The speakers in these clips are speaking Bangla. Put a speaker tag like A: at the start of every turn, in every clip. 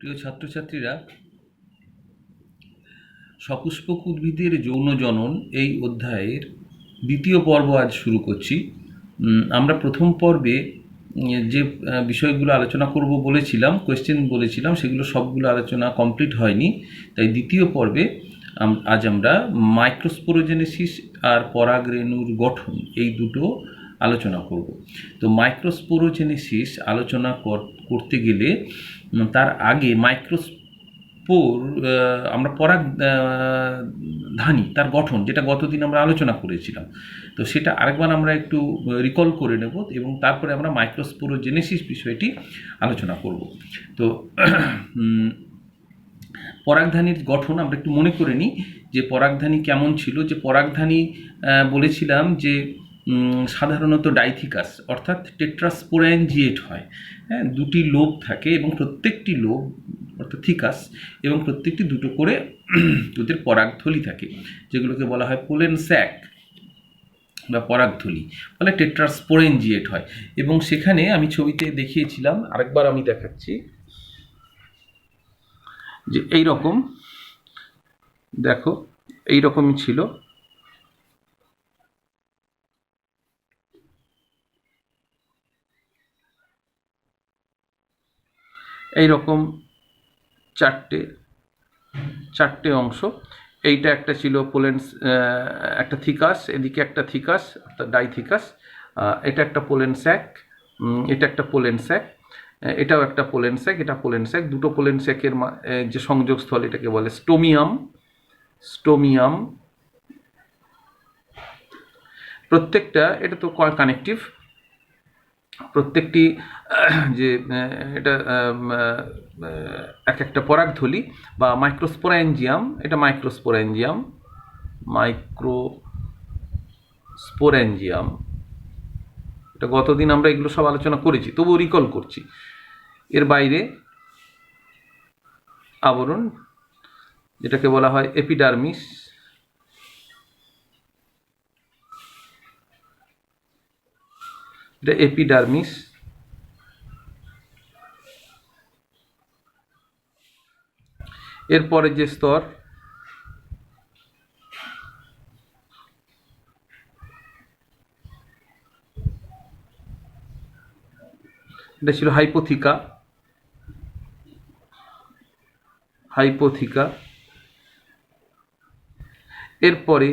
A: প্রিয় ছাত্রছাত্রীরা সপুষ্পক উদ্ভিদের যৌন জনন এই অধ্যায়ের দ্বিতীয় পর্ব আজ শুরু করছি। আমরা প্রথম পর্বে যে বিষয়গুলো আলোচনা করব বলেছিলাম কোয়েশ্চেন বলেছিলাম, সেগুলো সবগুলো আলোচনা কমপ্লিট হয়নি। তাই দ্বিতীয় পর্বে আজ আমরা মাইক্রোস্পোরোজেনেসিস আর পরাগরেণুর গঠন, এই দুটো আলোচনা করব। তো মাইক্রোস্পোরোজেনেসিস আলোচনা কর- করতে গেলে তার আগে মাইক্রোস্পোর আমরা পরাগ ধানী, তার গঠন, যেটা গতদিন আমরা আলোচনা করেছিলাম। তো সেটা আরেকবার আমরা একটু রিকল করে নেব এবং তারপরে আমরা মাইক্রোস্পোরোজেনেসিস বিষয়টি আলোচনা করব। তো পরাগধানীর গঠন আমরা একটু মনে করে নিই যে পরাগধানী কেমন ছিল, যে পরাগধানী বলেছিলাম যে সাধারণত ডাইথিকাস, অর্থাৎ টেট্রাস্পোরেনজিয়েট হয়। হ্যাঁ দুটি লোব থাকে এবং প্রত্যেকটি লোব, অর্থাৎ থিকাস, এবং প্রত্যেকটি দুটো করে ওদের পরাগথলি থাকে, যেগুলোকে বলা হয় পোলেন স্যাক বা পরাগথলি, ফলে টেট্রাস্পোরেনজিয়েট হয়। এবং সেখানে আমি ছবিতে দেখিয়েছিলাম, আরেকবার আমি দেখাচ্ছি, যে এই রকম দেখো এই রকমই ছিল। এই রকম চারটে চারটে অংশ। এইটা একটা ছিল পোলেন্স একটা থিকাস, এদিকে একটা থিকাস অর্থাৎ ডাইথিকাস এটা একটা পোলেন স্যাক এটা একটা পোলেন স্যাক এটাও একটা পোলেন স্যাক এটা পোলেন স্যাক দুটো পোলেন স্যাকের যে সংযোগস্থল এটাকে বলে, স্টোমিয়াম স্টোমিয়াম। প্রত্যেকটা, এটা তো কানেকটিভ প্রত্যেকটি, যে, এটা, এক একটা পরাগথলি বা মাইক্রোস্পোরেঞ্জিয়াম এটা মাইক্রোস্পোরেঞ্জিয়াম মাইক্রো স্পোরেঞ্জিয়াম এটা গতদিন আমরা এগুলো সব আলোচনা করেছি, তবুও রিকল করছি। এর বাইরে আবরণ, যেটাকে বলা হয় এপিডার্মিস এটা এপিডার্মিস এরপরে যে স্তর, এটা ছিল হাইপোথিকা। হাইপোথিকা। এরপরে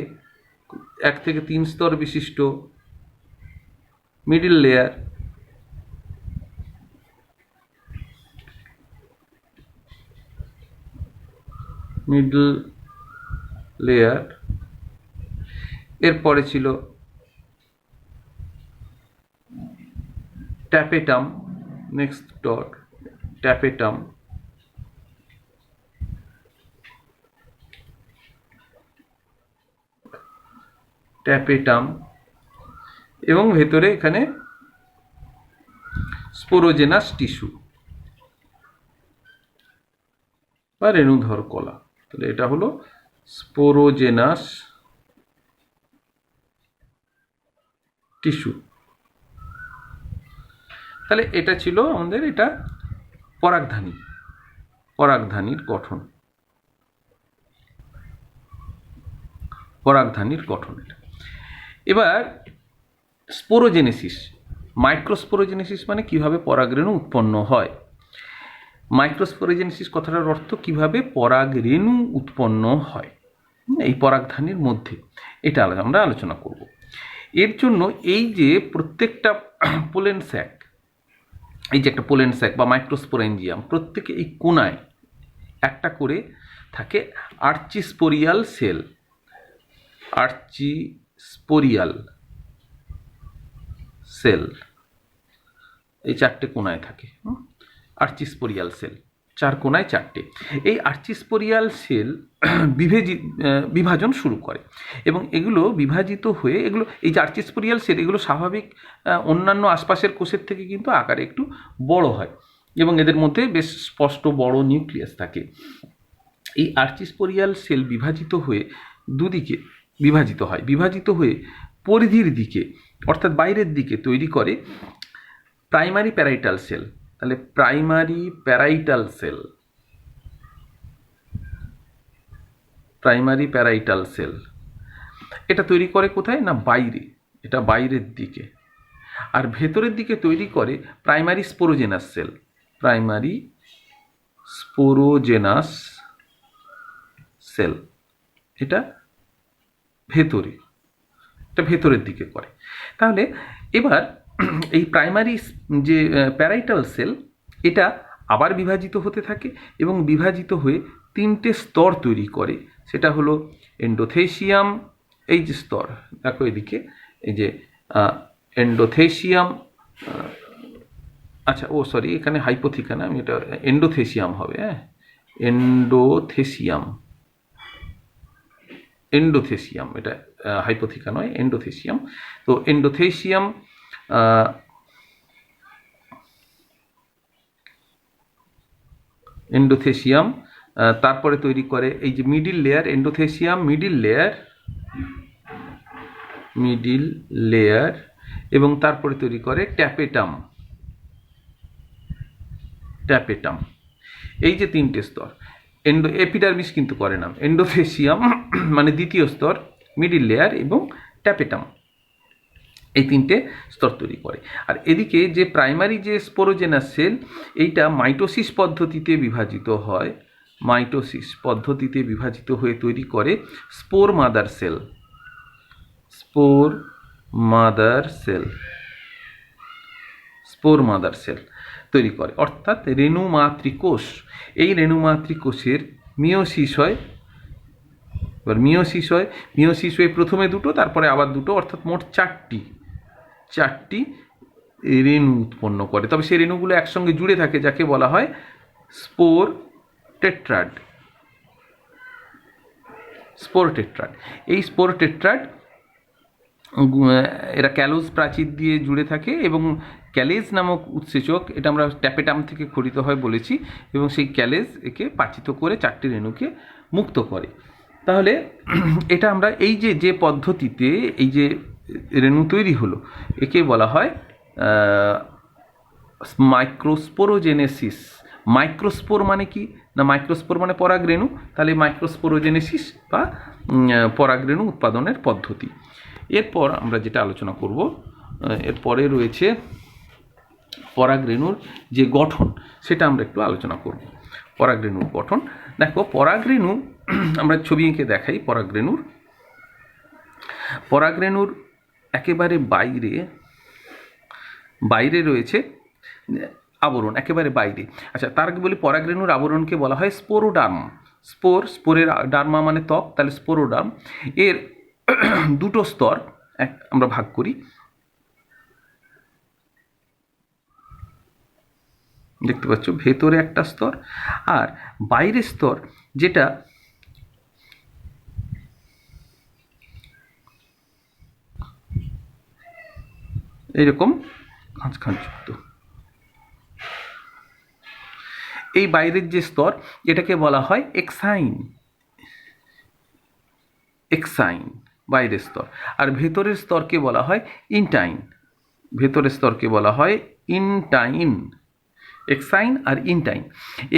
A: এক থেকে তিন স্তর বিশিষ্ট মিডিল লেয়ার মিডল লেয়ার এরপরে ছিল tapetum next dot tapetum tapetum এবং ভেতরে এখানে স্পোরোজেনাস টিস্যু বা রেণুধর কলা। তাহলে এটা হলো স্পোরোজেনাস টিস্যু। তাহলে এটা ছিল আমাদের এটা পরাগধানী, পরাগধানীর গঠন। পরাগধানীর গঠন। এবার স্পোরোজেনেসিস। মাইক্রোস্পোরোজেনেসিস মানে কীভাবে পরাগরেণু উৎপন্ন হয়? মাইক্রোস্পোরোজেনেসিস কথাটার অর্থ কীভাবে পরাগরেণু উৎপন্ন হয়। এই পরাগধানীর মধ্যে। এটা আলো- আমরা আলোচনা করব। এর জন্য এই যে প্রত্যেকটা পোলেন স্যাক এই যে একটা পোলেন স্যাক বা মাইক্রোস্পোরেঞ্জিয়াম, প্রত্যেকে এই কোনায় একটা করে থাকে আর্চিস্পোরিয়াল সেল। আর্চিস্পোরিয়াল। সেল। এই চারটে কোনায় থাকে? Archesporial cell. চার কোনায় চারটে। এই আর্চিস্পোরিয়াল সেল বিভেজি বিভাজন শুরু করে এবং এগুলো বিভাজিত হয়ে এগুলো, এই যে আর্চিস্পোরিয়াল সেল, এগুলো স্বাভাবিক অন্যান্য আশপাশের কোষের থেকে কিন্তু আকারে একটু বড় হয় এবং এদের মধ্যে বেশ স্পষ্ট বড় নিউক্লিয়াস থাকে। এই আর্চিস্পোরিয়াল সেল বিভাজিত হয়ে দুদিকে বিভাজিত হয়। বিভাজিত হয়ে পরিধির দিকে অর্থাৎ বাইরের দিকে তৈরি করে প্রাইমারি প্যারাইটাল সেল। তাহলে primary parietal cell. Primary parietal cell. এটা তৈরি করে কোথায়? না বাইরে। এটা বাইরের দিকে। আর ভেতরের দিকে তৈরি করে primary sporogenous cell. Primary sporogenous cell. এটা ভেতরে। এটা ভেতরের দিকে করে। তাহলে এবার এই প্রাইমারি যে প্যারাইটাল সেল এটা আবার বিভাজিত হতে থাকে এবং বিভাজিত হয়ে তিনটে স্তর তৈরি করে। সেটা হলো এন্ডোথেসিয়াম এই যে স্তর, দেখো এদিকে, এই যে এন্ডোথেসিয়াম আচ্ছা ও সরি এখানে হাইপোথিকা না, আমি এটা এন্ডোথেসিয়াম হবে হ্যাঁ? এন্ডোথেসিয়াম এন্ডোথেসিয়াম এটা হাইপোথিকা নয় এন্ডোথেসিয়াম তো এন্ডোথেসিয়াম এন্ডোথেসিয়াম তারপরে তৈরি করে এই যে middle layer endothecium middle layer middle layer এবং তারপরে তৈরি করে ট্যাপেটাম ট্যাপেটাম এই যে তিনটে স্তর। এন্ডো, এপিডার্মিস কিন্তু করে না। এন্ডোফেসিয়াম মানে দ্বিতীয় স্তর মিডিল লেয়ার এবং ট্যাপেটাম এই তিনটে স্তর তৈরি করে। আর এদিকে যে প্রাইমারি যে স্পোরোজেনাস সেল এইটা মাইটোসিস পদ্ধতিতে বিভাজিত হয় মাইটোসিস পদ্ধতিতে বিভাজিত হয়ে তৈরি করে spore mother cell spore mother cell spore mother cell তৈরি করে। অর্থাৎ রেণুমাতৃকোষ এই রেণুমাতৃকোষের মিওসিস হয়। এবার মিওসিস হয়। মিওসিস হয়ে প্রথমে দুটো, তারপরে আবার দুটো, অর্থাৎ মোট চারটি চারটি রেণু উৎপন্ন করে। তবে সেই রেণুগুলো একসঙ্গে জুড়ে থাকে, যাকে বলা হয় স্পোর টেট্রাড। Spore tetrad. এই স্পোর টেট্রাড এরা ক্যালোজ প্রাচীর দিয়ে জুড়ে থাকে এবং ক্যালেজ নামক উৎসেচক, এটা আমরা ট্যাপেটাম থেকে খরিত হয় বলেছি, এবং সেই ক্যালেজ একে পাচিত করে চারটি রেণুকে মুক্ত করে। তাহলে এটা আমরা এই যে যে পদ্ধতিতে এই যে রেণু তৈরি হলো, একে বলা হয় মাইক্রোস্পোরোজেনেসিস। মাইক্রোস্পোর মানে কি? না, মাইক্রোস্পোর মানে পরাগরেণু তাহলে মাইক্রোস্পোরোজেনেসিস বা পরাগরেণু উৎপাদনের পদ্ধতি। এরপর আমরা যেটা আলোচনা করব এরপরে রয়েছে পরাগরেণুর যে গঠন, সেটা আমরা একটু আলোচনা করব। পরাগরেণুর গঠন। দেখো, পরাগরেণু, আমরা ছবি এঁকে দেখাই পরাগরেণুর। পরাগরেণুর একেবারে বাইরে বাইরে রয়েছে, আবরণ, একেবারে বাইরে। আচ্ছা তার আগে বলি, পরাগরেণুর আবরণকে বলা হয় স্পোরোডার্ম। স্পোর, স্পোরের ডার্মা মানে ত্বক, তাহলে স্পোরোডার্ম। এর দুটো স্তর, এক আমরা ভাগ করি। দেখতে পাচ্ছ, ভেতরে একটা স্তর আর বাইরের স্তর যেটা এইরকম খাঁচ খাঁচযুক্ত এই বাইরের যে স্তর, এটাকে বলা হয় এক্সাইন এক্সাইন বাইরের স্তর। আর ভেতরের স্তরকে বলা হয় ইনটাইন। ভেতরের স্তরকে বলা হয় ইনটাইন। এক্সাইন আর ইনটাইন।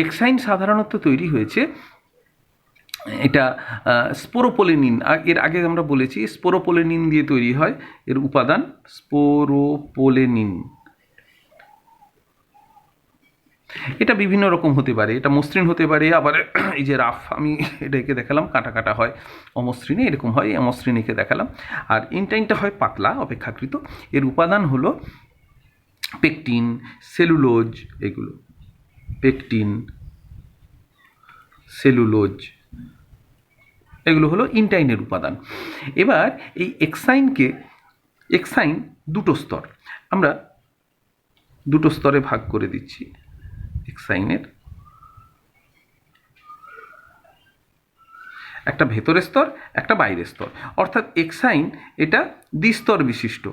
A: এক্সাইন সাধারণত তৈরি হয়েছে, এটা স্পোরোপোলেনিন। এর আগে আমরা বলেছি, স্পোরোপোলেনিন দিয়ে তৈরি হয়, এর উপাদান স্পোরোপোলেনিন। এটা বিভিন্ন রকম হতে পারে, এটা মসৃণ হতে পারে, আবার এই যে রাফ, আমি এটাকে দেখালাম, কাটা কাটা হয়, অমসৃণে এরকম হয় অমসৃণ দেখালাম। আর ইনটাইনটা হয় পাতলা, অপেক্ষাকৃত। এর উপাদান হলো পেকটিন, সেলুলোজ, এগুলো। পেকটিন, সেলুলোজ, এগুলো হলো ইনটাইনের উপাদান। এবার এই এক্সাইনকে, এক্সাইন দুটো স্তর, আমরা দুটো স্তরে ভাগ করে দিচ্ছি। এক্সাইনের একটা ভেতরের স্তর, একটা বাইরের স্তর। অর্থাৎ এক্সাইন এটা দ্বিস্তর বিশিষ্ট।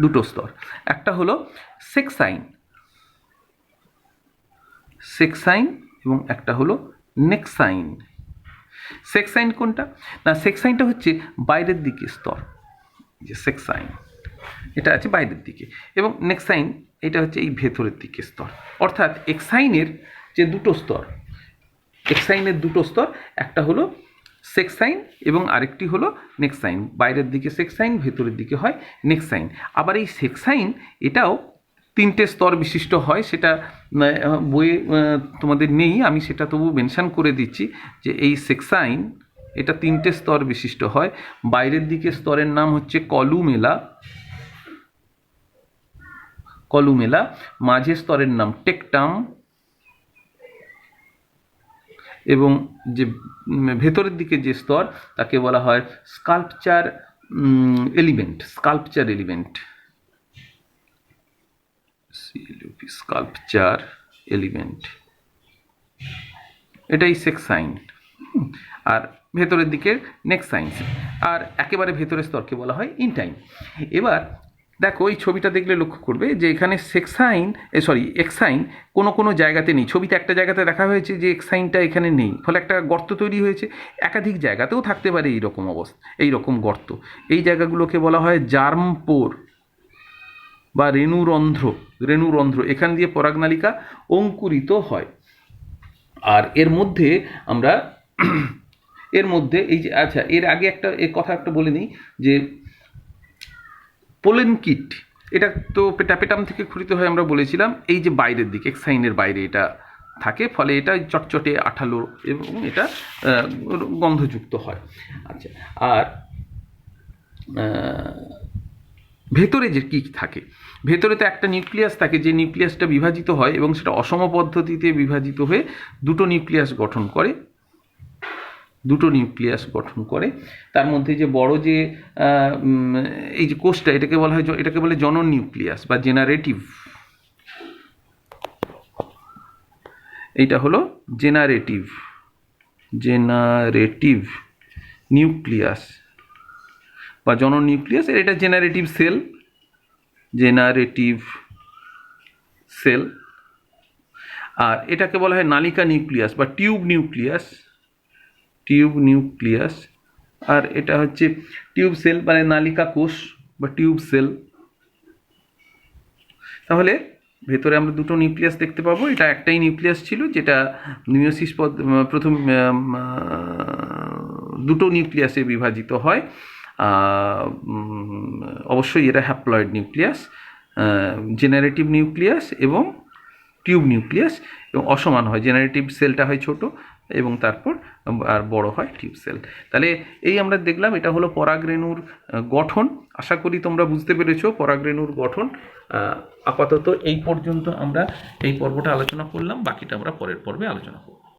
A: দুটো স্তর। একটা হলো সেক্সাইন সেক্সাইন এবং একটা হলো নেক্সাইন সেক্সাইন কোনটা? না সেক্সাইনটা হচ্ছে বাইরের দিকে স্তর। যে সেক্সাইন এটা আছে বাইরের দিকে। এবং নেক্সাইন এটা হচ্ছে এই ভেতরের দিকে স্তর। অর্থাৎ এক্সাইনের যে দুটো স্তর, এক্সাইনের দুটো স্তর, একটা হলো সেক্সাইন এবং আরেকটি হলো নেক্সাইন। বাইরের দিকে সেক্সাইন, ভেতরের দিকে হয় নেক্সাইন। আবার এই সেক্সাইন, এটাও তিনটে স্তর বিশিষ্ট হয়, সেটা বইয়ে তোমাদের নেই, আমি সেটা তবু মেনশান করে দিচ্ছি যে এই সেক্সাইন, এটা তিনটে স্তর বিশিষ্ট হয়। বাইরের দিকে স্তরের নাম হচ্ছে কলুমেলা কলুমেলা, মাঝের স্তরের নাম টেকটাম এবং যে ভেতরের দিকে যে স্তর, তাকে বলা হয় sculpture element sculpture element. Sculpture element. এটাই সেক্স সাইন আর ভেতরের দিকে নেক্সট সাইন্স আর একেবারে ভেতরের স্তরকে বলা হয় ইনটাইম এবার দেখো এই ছবিটা দেখলে লক্ষ্য করবে যে এখানে সেক্সাইন সরি এক্সাইন কোনো কোনো জায়গাতে নেই। ছবিতে একটা জায়গাতে দেখা হয়েছে যে এক্সাইনটা এখানে নেই। ফলে একটা গর্ত তৈরি হয়েছে। একাধিক জায়গাতেও থাকতে পারে এই রকম অবস্থা এই রকম গর্ত। এই জায়গাগুলোকে বলা হয় জার্মপোর বা রেণুরন্ধ্র রেণুরন্ধ্র। এখান দিয়ে পরাগনালিকা অঙ্কুরিত হয়। আর এর মধ্যে আমরা, এর মধ্যে এই যে আচ্ছা এর আগে একটা, এ কথা একটা বলে নিই যে পোলেন কিট, এটা তো পেটাপেটাম থেকে ক্ষরিত হয় আমরা বলেছিলাম, এই যে বাইরের দিকে, এক্সাইনের বাইরে এটা থাকে, ফলে এটা চটচটে আঠালো এবং এটা গন্ধযুক্ত হয়। আচ্ছা আর ভেতরে যে কী থাকে, ভেতরে তো একটা নিউক্লিয়াস থাকে, যে নিউক্লিয়াসটা বিভাজিত হয় এবং সেটা অসম পদ্ধতিতে বিভাজিত হয়ে দুটো নিউক্লিয়াস গঠন করে দুটো নিউক্লিয়াস গঠন করে। তার মধ্যে যে বড় যে এই যে কোষটা, এটাকে বলা হয় এটাকে বলে জনন নিউক্লিয়াস বা জেনারেটিভ। এইটা হলো জেনারেটিভ জেনারেটিভ নিউক্লিয়াস বা জনন নিউক্লিয়াস এর এটা জেনারেটিভ সেল জেনারেটিভ সেল। আর এটাকে বলা হয় নালিকা নিউক্লিয়াস বা টিউব নিউক্লিয়াস। টিউব নিউক্লিয়াস, আর এটা হচ্ছে টিউব সেল মানে নালিকা কোষ বা টিউব সেল। তাহলে ভেতরে আমরা দুটো নিউক্লিয়াস দেখতে পাবো। এটা একটাই নিউক্লিয়াস ছিল যেটা মিওসিস পদ, প্রথম দুটো নিউক্লিয়াসে বিভাজিত হয়। অবশ্যই এরা হ্যাপ্লয়েড নিউক্লিয়াস জেনারেটিভ নিউক্লিয়াস এবং টিউব নিউক্লিয়াস এবং অসমান হয়। জেনারেটিভ সেলটা হয় ছোট এবং তারপর আর বড় হয় টিউব সেল। তাহলে এই আমরা দেখলাম এটা হলো পরাগরেণুর গঠন। আশা করি তোমরা বুঝতে পেরেছ পরাগরেণুর গঠন। আপাতত এই পর্যন্ত আমরা এই পর্বটা আলোচনা করলাম, বাকিটা আমরা পরের পর্বে আলোচনা করব।